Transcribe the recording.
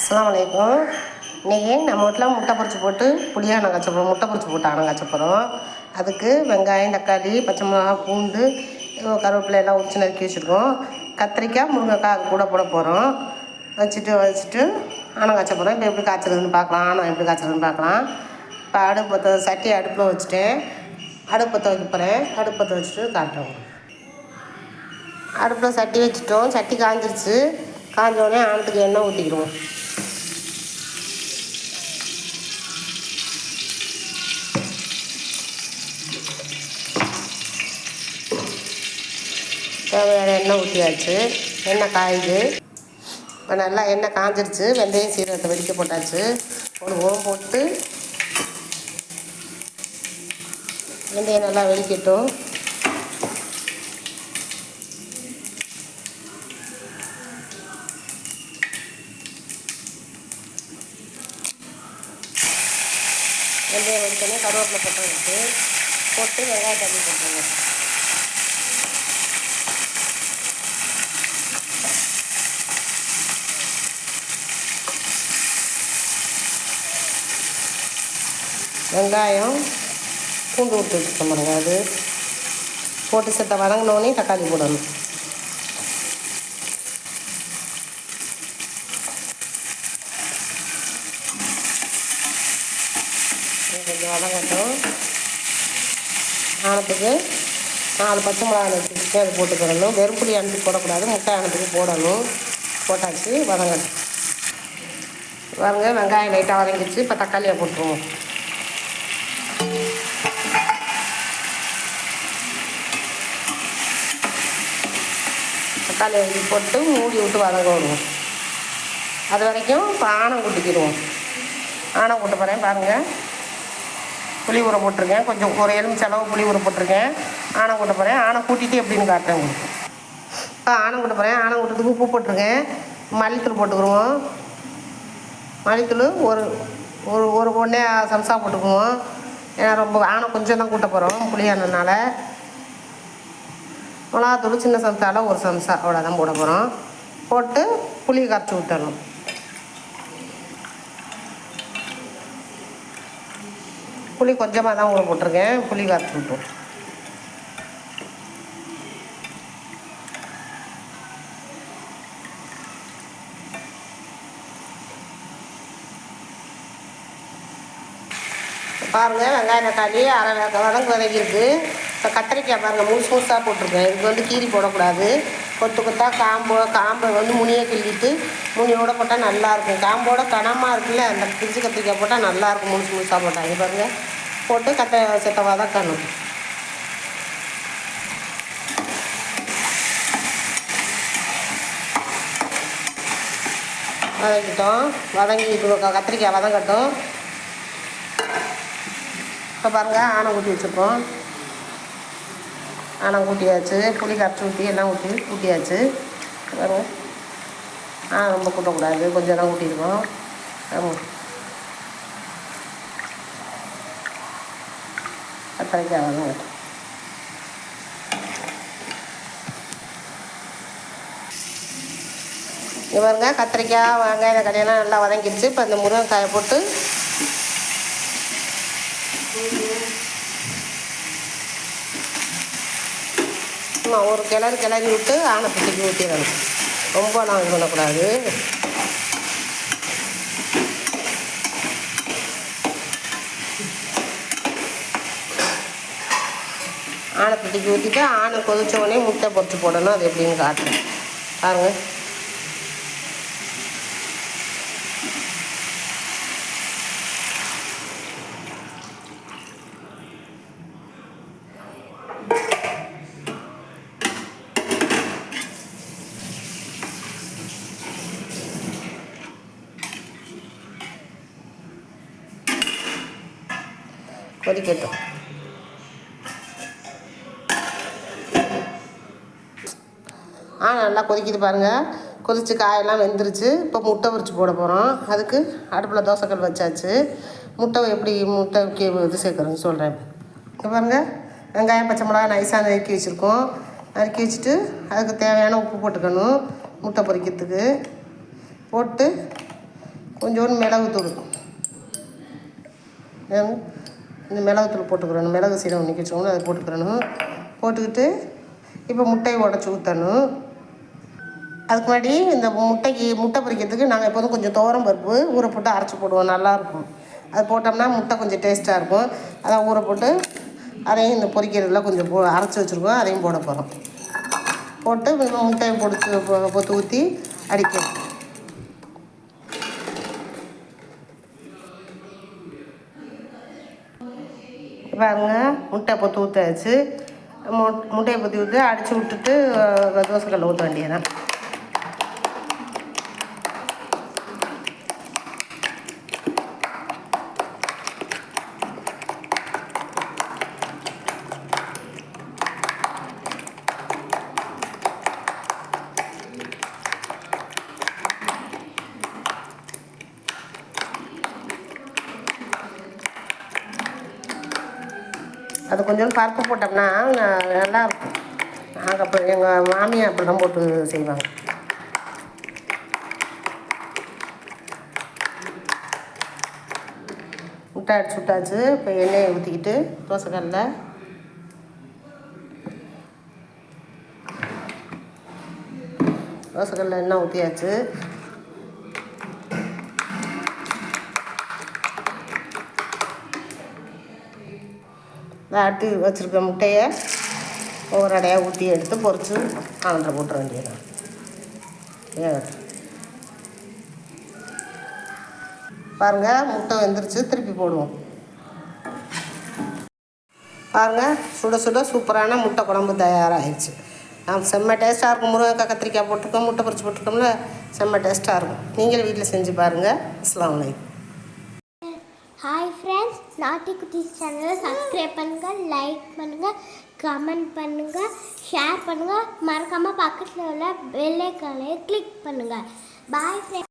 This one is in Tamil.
அஸ்லாம் வலைக்கம் இன்றைக்கி நம்ம வீட்டில் முட்டை பொரிச்சு போட்டு புளியானம் காய்ச்ச போகிறோம் முட்டை பொரிச்சு போட்டு ஆனம் காய்ச்ச போகிறோம் அதுக்கு வெங்காயம் தக்காளி பச்சை மிளகா பூண்டு கருவேப்பிலை எல்லாம் உரிச்சு நறுக்கி வச்சுருக்கோம். கத்திரிக்காய் முருங்கைக்காய் அது கூட போட போகிறோம் வச்சுட்டு வச்சுட்டு ஆனம் காய்ச்ச போகிறோம் இப்போ எப்படி காய்ச்சறதுன்னு பார்க்கலாம். ஆனம் எப்படி காய்ச்சறதுன்னு பார்க்கலாம். இப்போ அடுப்பு பற்ற சட்டி அடுப்பில் வச்சுட்டேன். அடுப்பு பற்ற வைக்க போகிறேன் அடுப்பு பற்ற வச்சுட்டு காட்டுறோம் அடுப்பில் சட்டி வச்சுட்டோம். சட்டி காஞ்சிருச்சு. காஞ்ச உடனே ஆனத்துக்கு எண்ணெய் ஊற்றிக்கிடுவோம் தேவையான எண்ணெய் ஊற்றியாச்சு எண்ணெய் காயுது. இப்போ நல்லா எண்ணெய் காஞ்சிருச்சு. வெந்தயம் சீரகத்தை வெடிக்க போட்டாச்சு. ஒரு ஓம் போட்டு வெந்தயம் நல்லா வெடிக்கட்டும். வெந்தயம் வெடிச்சோடனே கருவேப்பிலை போட்டு வச்சு போட்டு வெங்காயம் தண்ணி போட்டுருங்க. வெங்காயம் பூண்டு விட்டு வச்சுக்க பாருங்க அது. போட்டு செத்த வதங்கினோடனே தக்காளி போடணும். கொஞ்சம் வதங்கட்டும். ஆனத்துக்கு நாலு பச்சை மிளகா வச்சுக்கிட்டு அது போட்டுக்கிடணும் வெறும் புளி அனுப்பி போடக்கூடாது. முட்டை ஆனத்துக்கு போடணும். போட்டாச்சு வதங்கட்டும். பாருங்க வெங்காயம் லைட்டாக வதங்கிடுச்சு. இப்போ தக்காளியை போட்டுருவோம். தக்காளி போட்டு மூடி விட்டு வதங்க விடுவோம் அது வரைக்கும் பானம் ஆணம் கூட்டிக்கிடுவோம். ஆணம் கூட்ட போகிறேன் பாருங்கள் புளி ஊற போட்டிருக்கேன். கொஞ்சம் ஒரு எலுமிச்சை அளவு புளி ஊற போட்டிருக்கேன். ஆணம் கூட்ட போகிறேன் ஆனம் கூட்டிகிட்டு எப்படின்னு காட்டுறேன் உங்களுக்கு. இப்போ ஆணம் கூட்ட போகிறேன் ஆனம் கூட்டத்துக்கு உப்பு போட்டிருக்கேன். மல்லித்தூள் போட்டுக்கிடுவோம். மல்லித்தூள் ஒரு ஒரு ஒரு ஒன்றே சம்சா போட்டுக்குவோம். ஏன்னா ரொம்ப ஆனை கொஞ்சம் தான் கூட்ட போகிறோம் புளியானதுனால மிளகாத்தூள் சின்ன சம்சாவில் ஒரு சம்சா அவ்வளோதான் போட போகிறோம் போட்டு புளி கரைச்சி விட்டணும் புளி கொஞ்சமாக தான் ஊற போட்டிருக்கேன். புளி கரைச்சி விட்டோம் பாருங்கள் வெங்காயம் தக்காளி அரை வேக வதங்கு வதங்கியிருக்கு. இப்போ கத்திரிக்காய் பாருங்கள் முழுசு முழுசாக போட்டிருக்கேன். இதுக்கு வந்து கீரி போடக்கூடாது. கொத்து கொத்தாக காம்பு காம்பை வந்து முனியை கிள்ளிட்டு முனியோட போட்டால் நல்லாயிருக்கும். காம்போட கனமாக இருக்குல்ல அந்த பிரிச்சு கத்திரிக்காய் போட்டால் நல்லாயிருக்கும். முழுசு முழுசாக போட்டாங்க பாருங்கள் போட்டு கத்தை தான் வதக்கணும் வதக்கிட்டோம். வதங்கி இப்போ கத்திரிக்காய் வதங்கட்டும். இப்போ பாருங்கள் ஆணை ஊற்றி வச்சுருக்கோம். ஆனால் ஊட்டியாச்சு புளி கரைச்சி ஊற்றி எல்லாம் ஊற்றி ஊட்டியாச்சு வரும் ஆ ரொம்ப கூட்டக்கூடாது கொஞ்சம் தான் ஊட்டியிருக்கோம் ஆமாம் கத்திரிக்காய் வதங்க இங்கே பாருங்க கத்திரிக்காய் வெங்காயம் கடையெல்லாம் நல்லா வதங்கிடுச்சு. இப்போ இந்த முருங்கைக்காயை போட்டு சும்மா ஒரு கிளறு கிளறி விட்டு ஆனைப்பட்டிக்கு ஊற்றிடணும் ரொம்ப நான் இது பண்ணக்கூடாது. ஆனைப்பட்டிக்கு ஊற்றிட்டு ஆனை கொதிச்ச உடனே முட்டை பொறிச்சு போடணும். அது எப்படின்னு காட்டுறேன். பாருங்கள் கொதிக்கட்டும் ஆ நல்லா கொதிக்குது பாருங்கள் கொதித்து காயெல்லாம் வெந்துருச்சு. இப்போ முட்டை பொரிச்சு போட போகிறோம் அதுக்கு அடுப்பில் தோசைக்கல் வச்சாச்சு. முட்டை எப்படி முட்டை கே- இது சேர்க்குறேன்னு சொல்கிறேன் இப்போ பாருங்கள் வெங்காயம் பச்சை மிளகா நைஸாக நறுக்கி வச்சுருக்கோம். நறுக்கி வச்சுட்டு அதுக்கு தேவையான உப்பு போட்டுக்கணும். முட்டை பொரிக்கிறதுக்கு. போட்டு கொஞ்சோண்டு மிளகு தூள் இந்த மிளகுத்தூள் போட்டுக்கிறணும். மிளகு சீரகம் நிற்க வச்சுக்கணும் அதை போட்டுக்கிறணும். போட்டுக்கிட்டு இப்போ முட்டையை உடச்சி ஊற்றணும் அதுக்கு முன்னாடி இந்த முட்டைக்கு முட்டை பொரிக்கிறதுக்கு நாங்கள் எப்போதும் கொஞ்சம் துவரம் பருப்பு ஊற போட்டு அரைச்சி போடுவோம். நல்லாயிருக்கும் அது போட்டோம்னா முட்டை கொஞ்சம் டேஸ்ட்டாக இருக்கும். அதை ஊற போட்டு அதையும் இந்த பொரிக்கிறதுல கொஞ்சம் போ அரைச்சி வச்சுருக்கோம். அதையும் போட போகிறோம் போட்டு முட்டையை பொடிச்சு பொத்து ஊற்றி அடிக்கணும். பாருங்க முட்டை பொத்து ஊற்றாச்சு மு முட்டையை பொத்தி ஊற்றி அடித்து விட்டுட்டு அஹ், தோசைக்கல்ல ஊற்ற வேண்டியதான் அது கொஞ்சம் பருப்பு போட்டோம்னா நல்லா இருக்கும் நாங்கள் அப்போ எங்கள் மாமியார் அப்படி தான் போட்டு செய்வாங்க. முட்டை அடிச்சு விட்டாச்சு இப்போ எண்ணெயை ஊற்றிக்கிட்டு தோசைக்கல்ல. தோசைக்கல்ல எண்ணெய் ஊற்றியாச்சு ஆட்டி வச்சுருக்க முட்டையை ஒவ்வொரு அடையாக ஊற்றி எடுத்து பொரித்து ஆண்டில் போட்டுற வேண்டியதான் பாருங்கள் முட்டை வெந்துருச்சு. திருப்பி போடுவோம். பாருங்கள் சுட சுட சூப்பரான முட்டை குழம்பு தயாராகிடுச்சு ஆ செம்ம டேஸ்ட்டாக இருக்கும். முருங்கைக்காய் கத்திரிக்காய் போட்டிருக்கோம் முட்டை பொறிச்சு போட்டிருக்கோம்ல செம்ம டேஸ்ட்டாக இருக்கும். நீங்களும் வீட்டில் செஞ்சு பாருங்கள் அஸ்ஸலாமு அலைக்கும். ஹாய் ஃப்ரெண்ட்ஸ் நாட்டி குட்டீஸ் சேனலை சப்ஸ்கிரைப் பண்ணுங்கள் லைக் பண்ணுங்கள் கமெண்ட் பண்ணுங்கள் ஷேர் பண்ணுங்கள் மறக்காமல் பக்கத்தில் உள்ள பெல் கிளிக் பண்ணுங்கள் பாய் ஃப்ரெண்ட்ஸ்